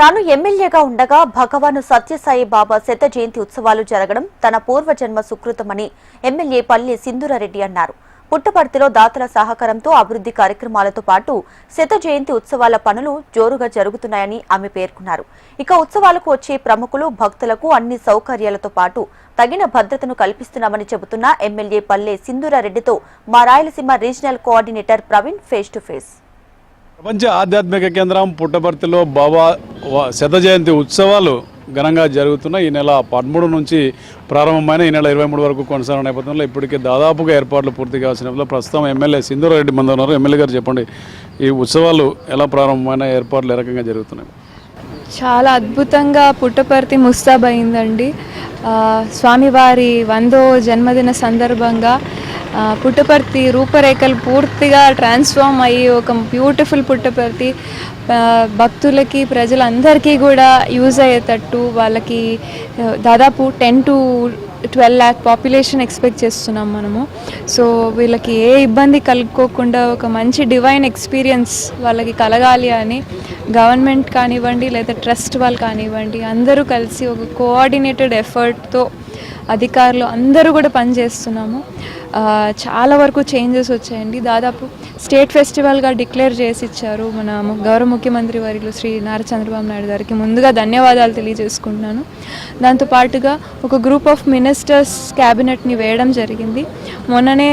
తాను ఎమ్మెల్యేగా ఉండగా భగవాను సత్యసాయి బాబా శత జయంతి ఉత్సవాలు జరగడం తన పూర్వజన్మ సుకృతమని ఎమ్మెల్యే పల్లి సింధూరారెడ్డి అన్నారు. పుట్టపర్తిలో దాతల సహకారంతో అభివృద్ధి కార్యక్రమాలతో పాటు శత జయంతి ఉత్సవాల పనులు జోరుగా జరుగుతున్నాయని ఆమె పేర్కొన్నారు. ఇక ఉత్సవాలకు వచ్చే ప్రముఖులు భక్తులకు అన్ని సౌకర్యాలతో పాటు తగిన భద్రతను కల్పిస్తున్నామని చెబుతున్న ఎమ్మెల్యే పల్లె సింధూరారెడ్డితో మా Rayalaseema regional coordinator Praveen face to face ప్రపంచ ఆధ్యాత్మిక కేంద్రం పుట్టపర్తిలో బాబా శత జయంతి ఉత్సవాలు ఘనంగా జరుగుతున్నాయి. ఈ నెల పదమూడు నుంచి ప్రారంభమైన ఈ నెల ఇరవై మూడు వరకు కొనసాగిన నేపథ్యంలో ఇప్పటికే దాదాపుగా ఏర్పాట్లు పూర్తి కావాల్సిన ప్రస్తుతం ఎమ్మెల్యే సింధూరెడ్డి మంది ఉన్నారు ఎమ్మెల్యే గారు చెప్పండి ఈ ఉత్సవాలు ఎలా ప్రారంభమైన ఏర్పాట్లు ఏ రకంగా జరుగుతున్నాయి? చాలా అద్భుతంగా పుట్టపర్తి ముస్తాబ్ అయిందండి. స్వామివారి వందో జన్మదిన సందర్భంగా పుట్టపర్తి రూపరేఖలు పూర్తిగా ట్రాన్స్ఫార్మ్ అయ్యి ఒక బ్యూటిఫుల్ పుట్టపర్తి భక్తులకి ప్రజలందరికీ కూడా యూజ్ అయ్యేటట్టు వాళ్ళకి దాదాపు ten to twelve lakh population expect చేస్తున్నాం మనము. సో వీళ్ళకి ఏ ఇబ్బంది కలుక్కోకుండా ఒక మంచి డివైన్ ఎక్స్పీరియన్స్ వాళ్ళకి కలగాలి అని గవర్నమెంట్ కానివ్వండి లేదా ట్రస్ట్ వాళ్ళు కానివ్వండి అందరూ కలిసి ఒక కోఆర్డినేటెడ్ ఎఫర్ట్తో అధికారులు అందరూ కూడా పనిచేస్తున్నాము. చాలా వరకు చేంజెస్ వచ్చాయండి. దాదాపు స్టేట్ ఫెస్టివల్గా డిక్లేర్ చేసి ఇచ్చారు మన గౌరవ ముఖ్యమంత్రి వారిలో శ్రీ నారా చంద్రబాబు నాయుడు గారికి. ముందుగా ధన్యవాదాలు తెలియజేసుకుంటున్నాను. దాంతో పాటుగా ఒక గ్రూప్ ఆఫ్ మినిస్టర్స్ క్యాబినెట్ని వేయడం జరిగింది. మొన్ననే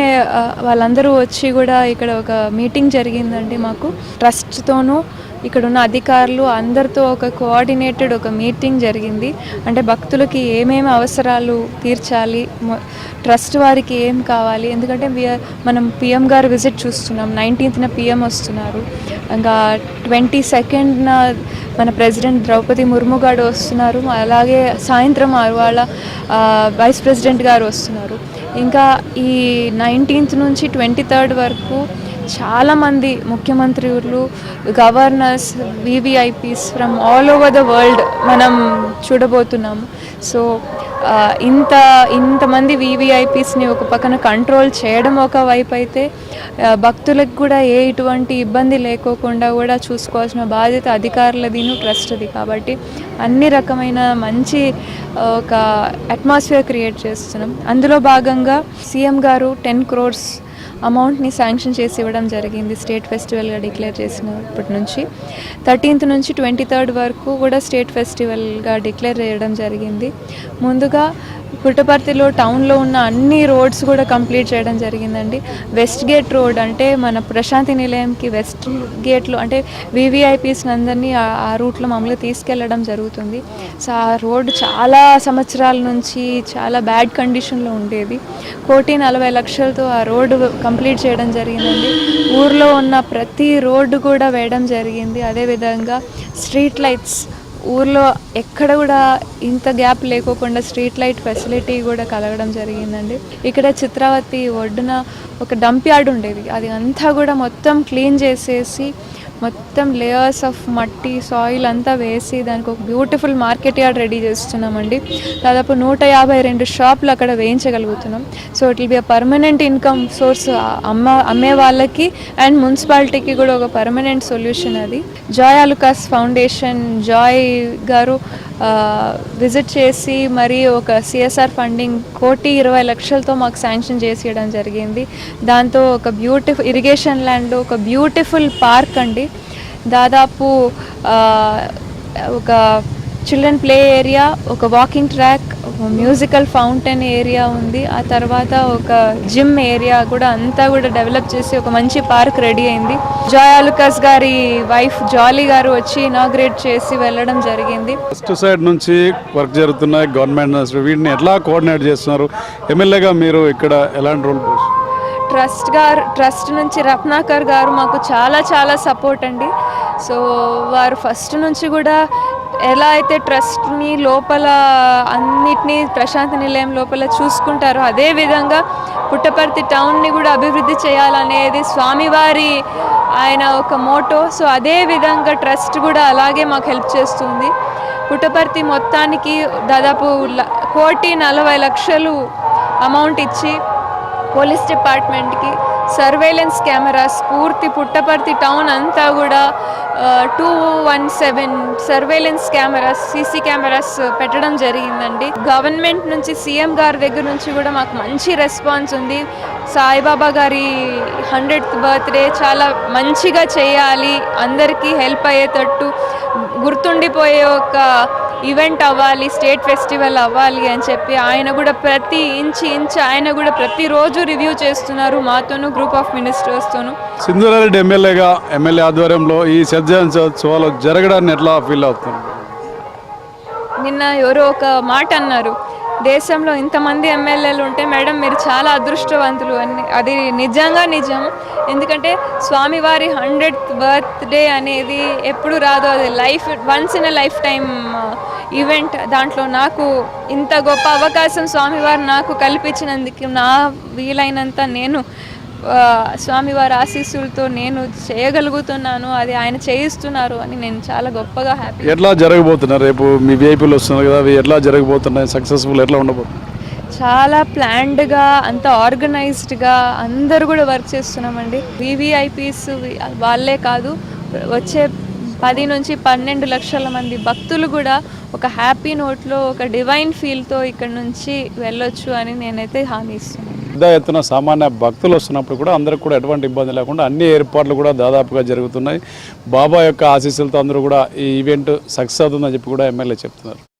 వాళ్ళందరూ వచ్చి కూడా ఇక్కడ ఒక మీటింగ్ జరిగిందండి మాకు. ట్రస్ట్తోనూ ఇక్కడ ఉన్న అధికారులు అందరితో ఒక కోఆర్డినేటెడ్ ఒక మీటింగ్ జరిగింది. అంటే భక్తులకి ఏమేమి అవసరాలు తీర్చాలి ట్రస్ట్ వారికి ఏం కావాలి? ఎందుకంటే మనం పిఎం గారు విజిట్ చూస్తున్నాం. నైన్టీన్త్న పిఎం వస్తున్నారు. ఇంకా ట్వంటీ సెకండ్న మన ప్రెసిడెంట్ ద్రౌపది ముర్ము గారు వస్తున్నారు. అలాగే సాయంత్రం వాళ్ళ వైస్ ప్రెసిడెంట్ గారు వస్తున్నారు. ఇంకా ఈ నైన్టీన్త్ నుంచి ట్వంటీ థర్డ్ వరకు చాలామంది ముఖ్యమంత్రులు governors VVIPs from all over the world మనం చూడబోతున్నాము సో ఇంత ఇంతమంది వివిఐపీస్ని ఒక పక్కన కంట్రోల్ చేయడం ఒక వైపు అయితే భక్తులకు కూడా ఏ ఇటువంటి ఇబ్బంది లేకోకుండా కూడా చూసుకోవాల్సిన బాధ్యత అధికారులదిను ట్రస్ట్ది కాబట్టి అన్ని రకమైన మంచి ఒక అట్మాస్ఫియర్ క్రియేట్ చేస్తున్నాం. అందులో భాగంగా సీఎం గారు టెన్ క్రోర్స్ అమౌంట్ని శాంక్షన్ చేసి ఇవ్వడం జరిగింది. స్టేట్ ఫెస్టివల్గా డిక్లేర్ చేసినప్పటి నుంచి థర్టీన్త్ నుంచి ట్వంటీ థర్డ్ వరకు కూడా స్టేట్ ఫెస్టివల్గా డిక్లేర్ చేయడం జరిగింది. ముందుగా పుట్టపర్తిలో టౌన్లో ఉన్న అన్ని రోడ్స్ కూడా కంప్లీట్ చేయడం జరిగిందండి. వెస్ట్ గేట్ రోడ్ అంటే మన ప్రశాంతి నిలయంకి వెస్ట్ గేట్లో అంటే వివిఐపీస్ అందరినీ ఆ రూట్లో మామూలుగా తీసుకెళ్ళడం జరుగుతుంది. సో ఆ రోడ్ చాలా సంవత్సరాల నుంచి చాలా బ్యాడ్ కండిషన్లో ఉండేది. కోటి నలభై లక్షలతో ఆ రోడ్డు కంప్లీట్ చేయడం జరిగిందండి. ఊర్లో ఉన్న ప్రతి రోడ్డు కూడా వేయడం జరిగింది. అదేవిధంగా స్ట్రీట్ లైట్స్ ఊర్లో ఎక్కడ కూడా ఇంత గ్యాప్ లేకోకుండా స్ట్రీట్ లైట్ ఫెసిలిటీ కూడా కలగడం జరిగిందండి. ఇక్కడ చిత్రావతి ఒడ్డున ఒక డంప్ యార్డ్ ఉండేది. అది అంతా కూడా మొత్తం క్లీన్ చేసేసి మొత్తం లేయర్స్ ఆఫ్ మట్టి సాయిల్ అంతా వేసి దానికి ఒక బ్యూటిఫుల్ మార్కెట్ యార్డ్ రెడీ చేస్తున్నామండి. దాదాపు నూట యాభై రెండు షాపులు అక్కడ వేయించగలుగుతున్నాం. So it will be a permanent income source అమ్మ అమ్మే వాళ్ళకి అండ్ మున్సిపాలిటీకి కూడా ఒక పర్మనెంట్ సొల్యూషన్ అది. జాయ్ అలుకాస్ ఫౌండేషన్ జాయ్ గారు విజిట్ చేసి మరి ఒక సిఎస్ఆర్ ఫండింగ్ కోటి ఇరవై లక్షలతో మాకు శాంక్షన్ చేసి జరిగింది. దాంతో ఒక బ్యూటిఫుల్ ఇరిగేషన్ ల్యాండ్ ఒక బ్యూటిఫుల్ పార్క్ అండి. దాదాపు ఒక చిల్డ్రన్ ప్లే ఏరియా ఒక వాకింగ్ ట్రాక్ ఒక మ్యూజికల్ ఫౌంటైన్ ఏరియా ఉంది. ఆ తర్వాత ఒక జిమ్ ఏరియా కూడా అంతా కూడా డెవలప్ చేసి ఒక మంచి పార్క్ రెడీ అయింది. జాయ్ అలుకాస్ గారి వైఫ్ జాలీ గారు వచ్చి ఇనాగ్రేట్ చేసి వెళ్ళడం జరిగింది. ఫస్ట్ సైడ్ నుంచి వర్క్ జరుగుతున్నాయి. గవర్నమెంట్ వీటిని ఎట్లా కోఆర్డినేట్ చేస్తున్నారు? ఎమ్మెల్యేగా మీరు ఇక్కడ ఎలాంటి రోల్ ట్రస్ట్ గారు ట్రస్ట్ నుంచి రత్నాకర్ గారు మాకు చాలా చాలా సపోర్ట్ అండి. సో వారు ఫస్ట్ నుంచి కూడా ఎలా అయితే ట్రస్ట్ని లోపల అన్నిటినీ ప్రశాంతి నిలయం లోపల చూసుకుంటారో అదే విధంగా పుట్టపర్తి టౌన్ని కూడా అభివృద్ధి చేయాలనేది స్వామివారి ఆయన ఒక మోటో. సో అదే విధంగా ట్రస్ట్ కూడా అలాగే మాకు హెల్ప్ చేస్తుంది. పుట్టపర్తి మొత్తానికి దాదాపు కోటి నలభై లక్షలు అమౌంట్ ఇచ్చి పోలీస్ డిపార్ట్మెంట్కి సర్వేలెన్స్ కెమెరాస్ పూర్తి పుట్టపర్తి టౌన్ అంతా కూడా two one seven surveillance cameras CC cameras పెట్టడం జరిగిందండి. గవర్నమెంట్ నుంచి సీఎం గారి దగ్గర నుంచి కూడా మాకు మంచి రెస్పాన్స్ ఉంది. సాయిబాబా గారి హండ్రెడ్త్ బర్త్డే చాలా మంచిగా చేయాలి. అందరికీ హెల్ప్ అయ్యేటట్టు గుర్తుండిపోయే ఒక ఈవెంట్ అవ్వాలి స్టేట్ ఫెస్టివల్ అవ్వాలి అని చెప్పి ఆయన కూడా ప్రతి ఇంచ్ ఇంచ్ ఆయన కూడా ప్రతిరోజు రివ్యూ చేస్తున్నారు మాతోనూ గ్రూప్ ఆఫ్ మినిస్టర్స్తోనూ సింధురారెడ్డి ఎమ్మెల్యేగా ఎమ్మెల్యే ఆధ్వర్యంలో ఈ ఉత్సవాలు జరగడాన్ని ఎట్లా ఫీల్ అవుతుంది? నిన్న ఎవరో ఒక మాట అన్నారు. దేశంలో ఇంతమంది ఎమ్మెల్యేలు ఉంటే మేడం మీరు చాలా అదృష్టవంతులు అని. అది నిజంగా నిజం. ఎందుకంటే స్వామివారి హండ్రెడ్ బర్త్డే అనేది ఎప్పుడు రాదో. అది life once in a lifetime event. దాంట్లో నాకు ఇంత గొప్ప అవకాశం స్వామివారు నాకు కల్పించినందుకు నా వీలైనంత నేను స్వామివారి ఆశీస్సులతో నేను చేయగలుగుతున్నాను అది ఆయన చేయిస్తున్నారు అని నేను చాలా గొప్పగా హ్యాపీ ఎట్లా జరగబోతున్నారు? రేపు మీ విఐపీలు వస్తున్నారు కదా అవి ఎట్లా జరగబోతున్నాయి? సక్సెస్ఫుల్ ఎట్లా ఉండబోతుంది చాలా ప్లాన్డ్గా అంత ఆర్గనైజ్డ్గా అందరూ కూడా వర్క్ చేస్తున్నామండి. వివిఐపీస్ వాళ్ళే కాదు వచ్చే పది నుంచి పన్నెండు లక్షల మంది భక్తులు కూడా ఒక హ్యాపీ నోట్లో ఒక డివైన్ ఫీల్తో ఇక్కడ నుంచి వెళ్ళొచ్చు అని నేనైతే హామీ ఇస్తున్నాను. పెద్ద ఎత్తున సామాన్య భక్తులు వస్తున్నప్పుడు కూడా అందరికి కూడా ఎటువంటి ఇబ్బంది లేకుండా అన్ని ఏర్పాట్లు కూడా దాదాపుగా జరుగుతున్నాయి. బాబా యొక్క ఆశీస్సులతో అందరూ కూడా ఈ ఈవెంట్ సక్సెస్ అవుతుందని చెప్పి కూడా ఎమ్మెల్యే చెప్తున్నారు.